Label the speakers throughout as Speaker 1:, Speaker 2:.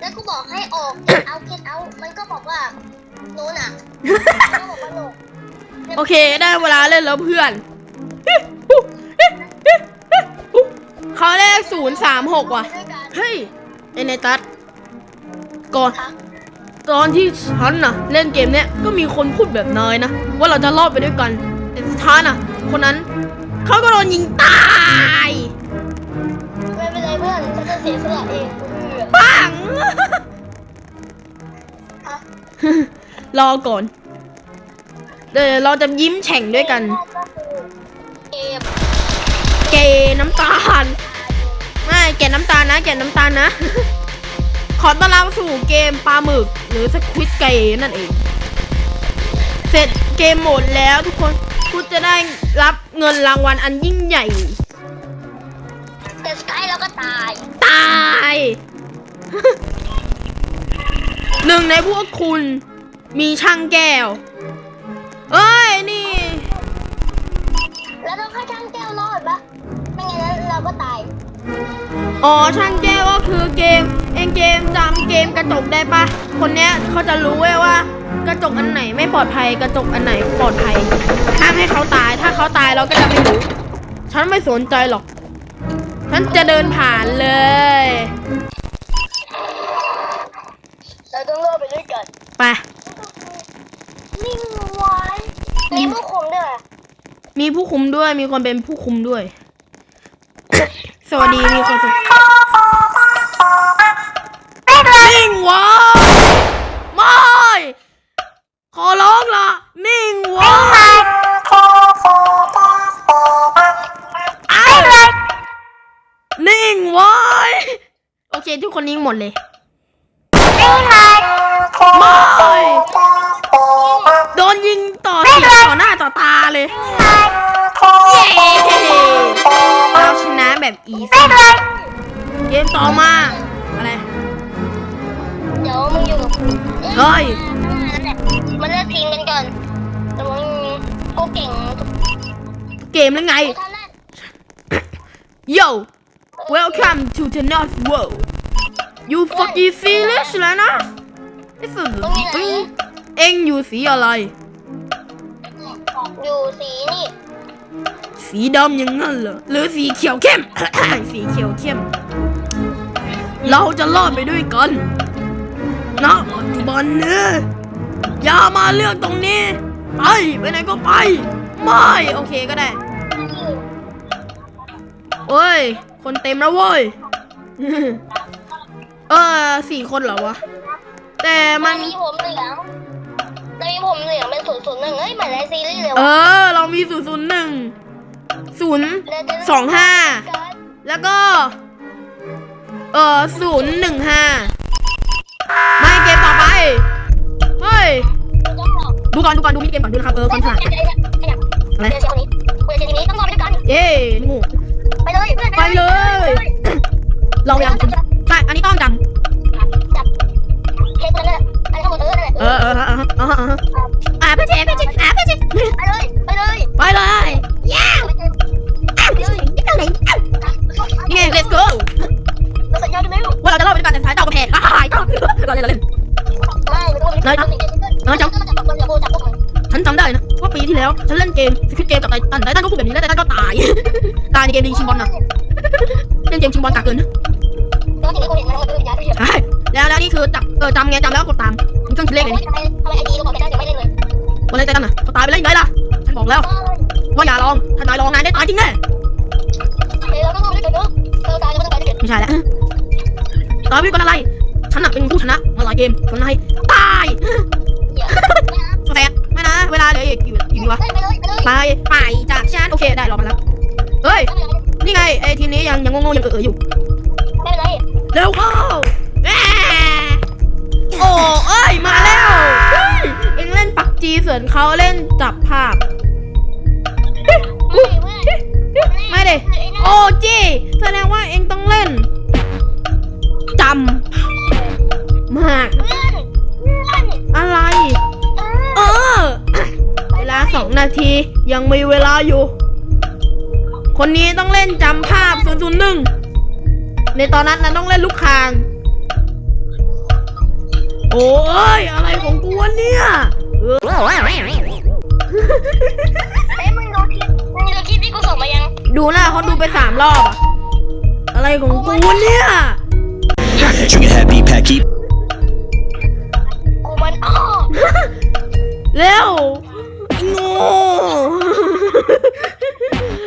Speaker 1: แล้วกูบอกให้ออกเก็ตเอาเก็ตเอา มันก็บอกว่าโน่นอะมันก็บอกว่าโน่
Speaker 2: โอเค ได้เวลาเล่นแล้วเพื่อน เขาเลขศูนย์สามหกว่ะ
Speaker 1: ด้วยกัน
Speaker 2: เฮ้ยไอในตัดก่อน
Speaker 1: ครับ
Speaker 2: ตอนที่ฉันน่ะ เล่นเกมเนี้ยก็มีคนพูดแบบนายนะ ว่าเราจะรอดไปด้วยกัน แต่สุดท้ายน่ะ คนนั้นเขาก็โดนยิงตาย
Speaker 1: ไม่เป็นไรเพื่อนฉันจะเสียสละเองกูเลือก
Speaker 2: ปัง
Speaker 1: ฮะ
Speaker 2: รอก่อน เดี๋ยวเราจะยิ้มแฉ่งด้วยกัน
Speaker 1: ก็คือเกม
Speaker 2: เกน้ำตาลไม่แกน้ำตาลนะ แกน้ำตาลนะ ขอต้อนรับสู่เกมปลาหมึก หรือสควิตเกนั่นเอง เสร็จเกมหมดแล้วทุกคนคุณจะได้รับเงินรางวัลอันยิ่งใหญ่
Speaker 1: แต่สุดท้ายเราก็ตาย
Speaker 2: ตาย หนึ่งในพวกคุณมีช่างแก้ว เอ้ยนี่
Speaker 1: แล้วต้องให้ช่างแก้วรอดปะไม่งั้นเราก็ตาย
Speaker 2: อ๋อช่างแก้วก็คือเกมเองเกมจำเกมกระจกได้ปะคนเนี้ยเขาจะรู้เว้ยว่า กระจกอันไหนไม่ปลอดภัย กระจกอันไหนปลอดภัยห้ามให้เขาตายถ้าเขาตายเราก็จะไม่รู้ฉันไม่สนใจหรอกฉันจะเดินผ่านเลย
Speaker 1: ดไปด้วยกัน
Speaker 2: ไป
Speaker 1: นิ่งไว้มีผู้คุมด้วยเหรอ
Speaker 2: มีผู้คุมด้วย มีคนเป็นผู้คุมด้วย สวัสดี มีคนสนิ่งไว้ไม่ ขอร้องละนิ่งไว้อ้าวนิ่งไว้ โอเค ทุกคนนิ่งหมดเลยไม่โดนยิงต่อเสียต่อหน้าต่อตาเลยเย้เราชนะแบบอีซี่เกมต่อมาอะไร
Speaker 1: เดี๋ยวมึงอยู่
Speaker 2: เฮ้ย
Speaker 1: มันเลิกทีมกันก่อนแต่มึงกูเก่ง
Speaker 2: เกมแล้วไง
Speaker 1: กูท่านั้น
Speaker 2: Yo welcome to the North World you fucking serious แล้วนะ ไอ้สุดเอ็งอยู่สีอะไร
Speaker 1: อยู่สีนี่
Speaker 2: สีดำอย่างนั้นเหรอหรือสีเขียวเข้ม สีเขียวเข้ม เราจะรอดไปด้วยกันณปัจจุบันนี้อย่ามาเลือกตรงนี้ ไปไปไหนก็ไป ไม่โอเคก็ได้โอ้ย คนเต็มแล้วเว้ย เออสี่คนเหรอวะ แต่มั
Speaker 1: มันนมีผมเหลืองมันมีผมเหลืองเป็นศูนย์ศูนย์หนึ่งเฮ้ยเหมือนในซีรีส์เลย
Speaker 2: เอ
Speaker 1: วะ
Speaker 2: อ เรามีศูนย์ศูนย์หนึ่งศูนย์สองห้าแล้วก็ เออศูนย์หนึ่งห้าไม่เกมต่อไป เฮ้ย ดูก่อนดูก่อนดูมีเกมก่อนดูนะครับเออคอนฉลาดอะไร
Speaker 1: เดี๋ยวเชียวนี้เดี๋ยวเชียวนี้ต้องรอไปด้วยกัน
Speaker 2: เย้งู
Speaker 1: ไปเลยเพื่อน
Speaker 2: ไปเลยเรายังใช่อันนี้ต้องจ
Speaker 1: จั เออ
Speaker 2: เออเออเออเอออ่าพื่เจพื่เจอ่าพื่เจ
Speaker 1: ไปเลยไปเลย
Speaker 2: ไปเลยย้าอ้าวนี่ไงนี่ไง let's go
Speaker 1: เราสัญญากันไหมลูก
Speaker 2: ว่าเราจะเล่าไปด้วยกันแต่ท้ายเจ้ากระเพกอ่าเจ้าเราเล่นเราเล่น
Speaker 1: ไม่ไม่ต้องไม่ต้องไม่ต้องจับคนเดี๋ยวโบจับพวกมึง
Speaker 2: ฉันจำได้นะว่าปีที่แล้วฉันเล่นเกมสควิตเกมกับไททันไททันก็พูดแบบนี้แล้วไททันก็ตายตายในเกมยิงชิงบอลนะเล่นเกมชิงบอลกากเกินำไงจำแล้วกดตามมีเครื่องคิดเลขเลยนี่
Speaker 1: ทำไมทำไมไอดีเราบอกไม่ได้เดี๋ยวไม่เล่นเลย
Speaker 2: วันเลยไททันน่ะก็ตายไปแล้วยังไงล่ะฉันบอกแล้ว ว่าอย่าลองถ้านายลองนายได้ตายจริงแน่
Speaker 1: เดี๋ยวเราต้องรอไปด้วยกันเนาะเราตายแล้วก็ต้องไปด้วยกัน
Speaker 2: ไม่ใช่แล้วตายไปก่อนอะไรฉันน่ะเป็นผู้ชนะมาหลายเกมส่วนนายตาย
Speaker 1: เดี๋ยว
Speaker 2: แฟดไม่นะเวลาเหลืออีกกี่กี่วิวะ
Speaker 1: ไปเลยไปเลย
Speaker 2: ไปไปจากฉันโอเคได้รอมาแล้วเฮ้ยนี่ไงไอ้ทีมนี้ยังยังงงๆยังเออๆอยู่
Speaker 1: ไม่เป็นไร
Speaker 2: เร็วเข้าแหม่ โอ้เอ้ยมาแล้วเฮ้ยเอ็งเล่นปักจีส่วนเขาเล่นจับภาพ
Speaker 1: ไม่เด้
Speaker 2: โอ้จีแสดงว่าเอ็งต้องเล่นจำมาก
Speaker 1: อนเพื่อน
Speaker 2: อะไร เออ เวลาสองนาทียังมีเวลาอยู่ คนนี้ต้องเล่นจำภาพ001ในตอนนั้นนั้นต้องเล่นลูกคาง โอ้ยอะไรของกูวะเนี่ยเออ
Speaker 1: เฮ้ยมึงดูคลิปมึงดูคลิปที่กูส่งมายัง
Speaker 2: ดูหน้าเขาดูไปสามรอบอะอะไรของกูวะเนี่ย
Speaker 3: Trigger happy pack keep
Speaker 1: กูมันอ้อ
Speaker 2: เร็วไอ้โง่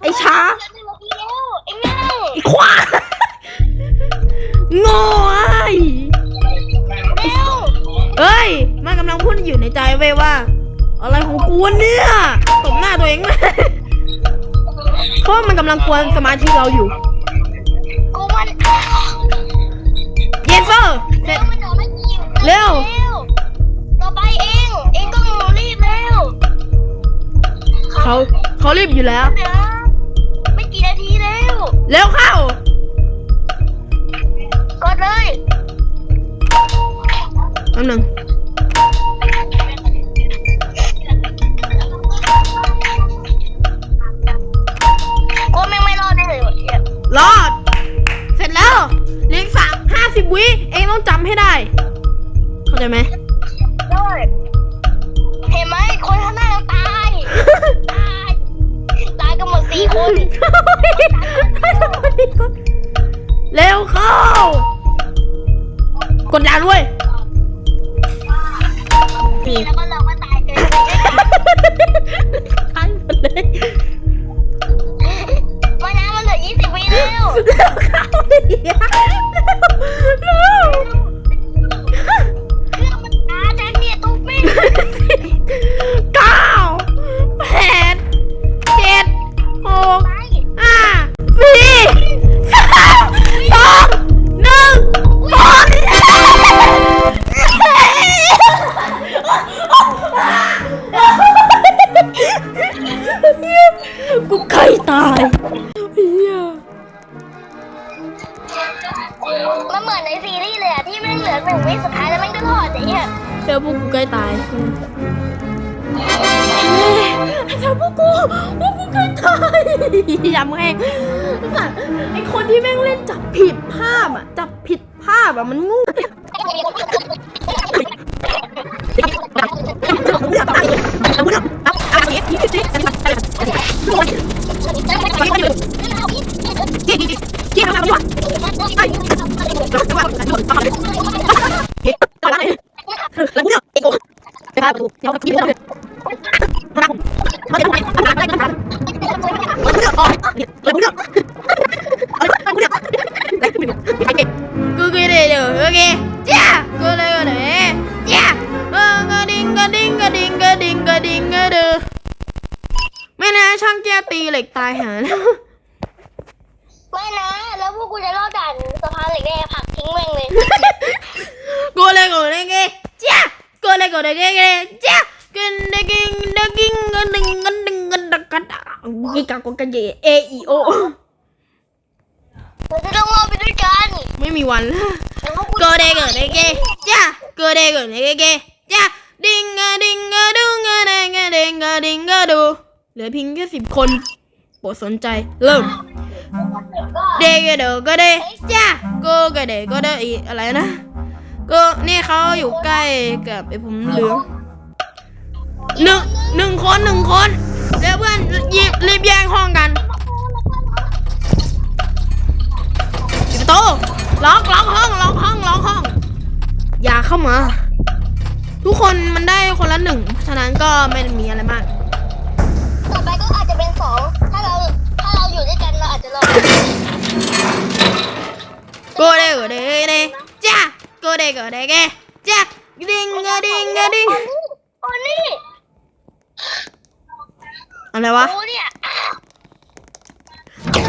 Speaker 2: ไอ้ช้า
Speaker 1: เกิดหนึ่งนาทีแล้วไอ้เงา
Speaker 2: ไอ้ควายโง่ไอ้
Speaker 1: เร็ว
Speaker 2: เอ้ย มันกำลังพูดอยู่ในใจเว้ยว่า อะไรของกูวะเนี่ยตบหน้าตัวเองเลยเพราะว่ามันกำลังกวนสมาธิเราอยู่
Speaker 1: กูมันอ้อ
Speaker 2: เยสเซอร์เสร็
Speaker 1: เร็
Speaker 2: จ
Speaker 1: วมันต่อไม่กี่
Speaker 2: เร็ว
Speaker 1: ต่อไปเอง เองต้องรีบเร็ว
Speaker 2: เขาเขารีบอยู่แล้ว
Speaker 1: เหลือไม่กี่นาทีแล้ว
Speaker 2: เร็วเข้า
Speaker 1: กดเลย
Speaker 2: แป๊บหนึง
Speaker 1: กูแม่งไม่รอดแน่เลยว่ะเหี้ย
Speaker 2: รอด เสร็จแล้วเหลียงสามห้าสิบวิเองต้องจำให้ได้ เข้าใจไหม
Speaker 1: ได้เห็นไหมคนข้างหน้าเราตาย ตาย ตายกันหมดสี่คน
Speaker 2: เร็วเข้ากดดันเว้ย
Speaker 1: สี่แล้วก็เราก็ตายเกินไป
Speaker 2: ทันหมดเลย
Speaker 1: มานะมันเหลือยี่สิบวิแล้ว
Speaker 2: เร็วเข้าเดี๋ยวเร็ว
Speaker 1: ลือหนึ่งวิสุดท้ายแล้วแม่งก็รอดไอ้เนี่ย
Speaker 2: เดี๋ยวพวกกูใกล้ตายเดี๋ยวพวกกูพวกกูใกล้ตายยำแห้งสัตว์ไอคนที่แม่งเล่นจับผิดภาพอะจับผิดภาพอะมันงู กูก็ได้เดี๋ยวโอเคจ้ากูเลยก็ได้จ้าเออกระดิ่งกระดิ่งกระดิ่งกระดิ่งกระดิ่งกระดึงไม่นะช่างแก้วตีเหล็กตายหา
Speaker 1: ไม่นะแล้วพวกกูจะรอดด่านสะพานเหล็กได้ผลักทิ้งแม่งเลย
Speaker 2: กูเลยก็ได้ไงจ้า กูเลยก็ได้ไงจ้ากันได้กินได้กินกันดึงกันดึงกันดักกันกิกากกันเจเอไอโอ
Speaker 1: เราจะต้องรอไปด้วยกัน
Speaker 2: ไม่มีวัน
Speaker 1: กกู
Speaker 2: ก็ได้ก็ได้ไงจ้าก็ได้ก็ได้ไงจ้าดิงกะดิงกะดุงกะเดงกะเดงกะดิงกะดูเหลือเพียงแค่สิบคนโปรดสนใจเริ่มเดกเดก็ได้จ้าก็ก็เดก็ได้อีอะไรนะ ก็นี่เขาอยู่ใกล้กับไอ้ผมเหลืองหนึ่งหนึ่งคนหนึ่งคนแล้วเพื่อนรีบรีบแย่งห้องกันปิดประตูล็อกล็อกห้องล็อกห้องล็อกห้อง อย่าเข้ามา ทุกคนมันได้คนละหนึ่งฉะนั้นก็ไม่มีอะไรมาก
Speaker 1: ต่อไปก็อาจจะเป็นสองถ้าเราถ้าเราอยู่ด้วยกันเราอาจจะรอด
Speaker 2: ก็ได้ก็ได้ ก็ได้จ้าก็ได้ก็ได้แกจ้าดิงกะดิงกะดิง
Speaker 1: โอ้นี่
Speaker 2: อะไรวะ
Speaker 1: โอ้เนี่ย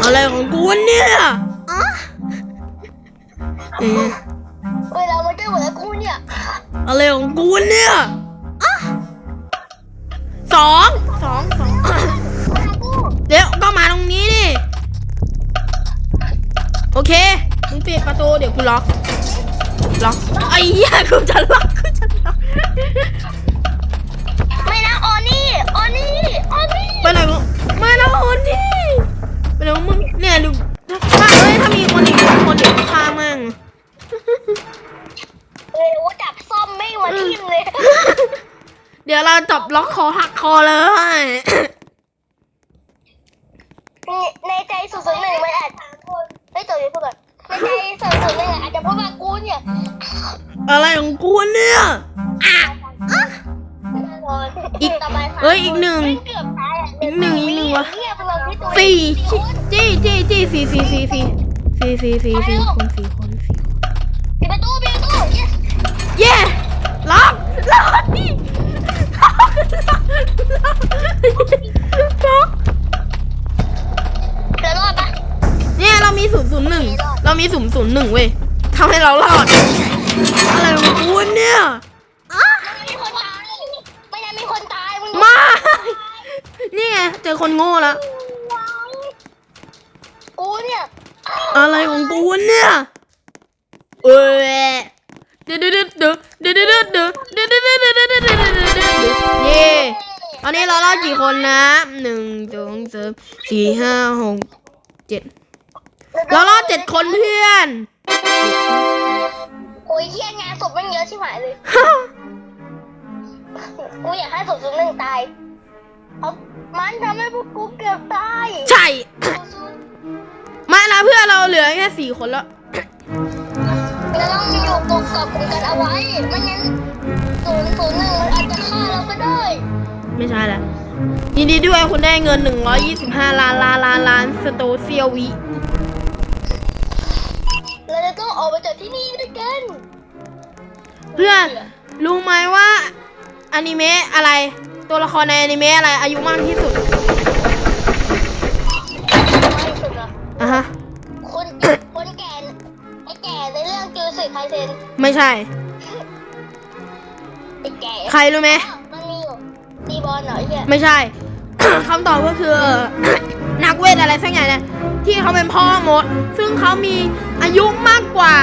Speaker 2: อะไรของกูวะเนี่ยเอ๊ะ
Speaker 1: เฮ้ยเรามาด้วยหมดแล้วกูเนี่ย
Speaker 2: อะไรของกูวะเนี่ยอะสองสองสอง
Speaker 1: มากู
Speaker 2: เดี๋ยวก็มาตรงนี้ดิโอเคมึงปิดประตูเดี๋ยวกูล็อก ล็อกไอ้เหี้ยกูจะล็อกกูจะล็อก
Speaker 1: ไม่นะโอนี่โอนี่โอนี่
Speaker 2: ไปไหนกูมาแล้วคนนี่ไปไหนของมึงเนี่ยดูถ้าเอ้ยถ้ามีคนอีกคนเดี๋ยวกูฆ่ามั่ง
Speaker 1: เอ้ยโอ้จับซ่อมแม่ทิ่มเลย
Speaker 2: เดี๋ยวเราจับล็อกคอหักคอเลย
Speaker 1: ในใจสุดๆหนึ่งมันอาจเฮ้ยตัวนี้พูดก่อน ในใจสุดๆหนึ่งอาจจะพูดว่ากูเนี่ย
Speaker 2: อะไรของกูเนี่ย อีก
Speaker 1: ต่ไป
Speaker 2: เอ้ยอีกหนึ่ง
Speaker 1: เกือบตายะ
Speaker 2: อีกหนึ่งอีกหนึ่งวะ
Speaker 1: เหี้ยพวกเราที่ตัว
Speaker 2: สี่
Speaker 1: คน
Speaker 2: จี้จี้จี้สี่สี่สี่สี่สี่สี่สี่สี่คนสี่คน นึ่งเรามีศูนย์ศูนย์หนึ่งเว้ยทำให้เรารอด อะไรของกูเนี่ยอะ
Speaker 1: ไม่มีคนตาย ไม่ได้มีคนตายมึง
Speaker 2: มา นี่ไงเจอคนโง่แล้ว
Speaker 1: กูเนี่ย
Speaker 2: อะไรของกูเนี่ยเอ้ยเดือดเดือดเดือดเดือดเดือดเดือดเดือดเดือดเดือดเดือดเดือดเดือดเดือดเดือดเดือดเดือดเย่ตอนนี้เรารอดกี่คนนะหนึ่งสองสามสี่ห้าหกเจ็ด เรารอดเจ็ดคนเพื่อน
Speaker 1: โอ้ยเฮียงานศพมันเยอะชิบหายเลย กูอยากให้ศพสุดหนึ่งตายเพราะมันทำให้พวกกูเกือบตาย
Speaker 2: ใช่ มานะเพื่อนเราเหลือแค่สี่คนแล้ว
Speaker 1: เราต้องอยู่กบกับกลุ่มกันเอาไว้ไม่งั้นศูนย์ศูนย์หนึ่งมันอาจจะฆ่าเราก็ได้
Speaker 2: ไม่ใช่ละยินดีด้วยคุณได้เงิน 125 ล้านล้านล้านล้านสโตเซียวิ
Speaker 1: เราจะ ต้องออกไปจากที่นี่ด้วยกัน
Speaker 2: เพื่อนรู้ไหมว่าอนิเมะอะไร ตัวละครในอนิเมะอะไร อายุมากที่สุด
Speaker 1: ไม่สุดอะ
Speaker 2: อะฮะ
Speaker 1: คนคนแก่ไอ้แก่ในเรื่องจูสึไคเซน
Speaker 2: ไม่ใช่
Speaker 1: ไอ้แก่
Speaker 2: ใครรู้ไหม
Speaker 1: มันมีอยู่ตีบอลเหรอไอ้เหี้ย
Speaker 2: ไม่ใช่ คำตอบก็คือเอ่อนักเวทอะไรสักอย่างเนี่ย ที่เขาเป็นพ่อมด ซึ่งเขามีอายุมากกว่า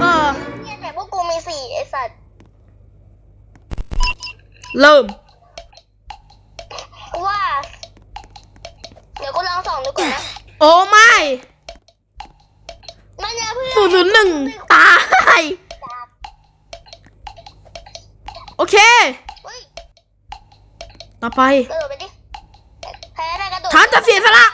Speaker 2: เออ
Speaker 1: เนี่ยแต่พวกกูมีสี่ไอ้สัตว์
Speaker 2: เริ่ม
Speaker 1: กูว่า เดี๋ยวกูลองส่องดูก่อนนะ
Speaker 2: โอ้ไม่
Speaker 1: มันจะเพื่อน
Speaker 2: ศูนย์ศูนย์หนึ่งตาย โอเค
Speaker 1: เฮ้ย
Speaker 2: ต่อไป
Speaker 1: กระโดดไปดิแพ้ได้กระโดด
Speaker 2: ฉันจะเสียสละ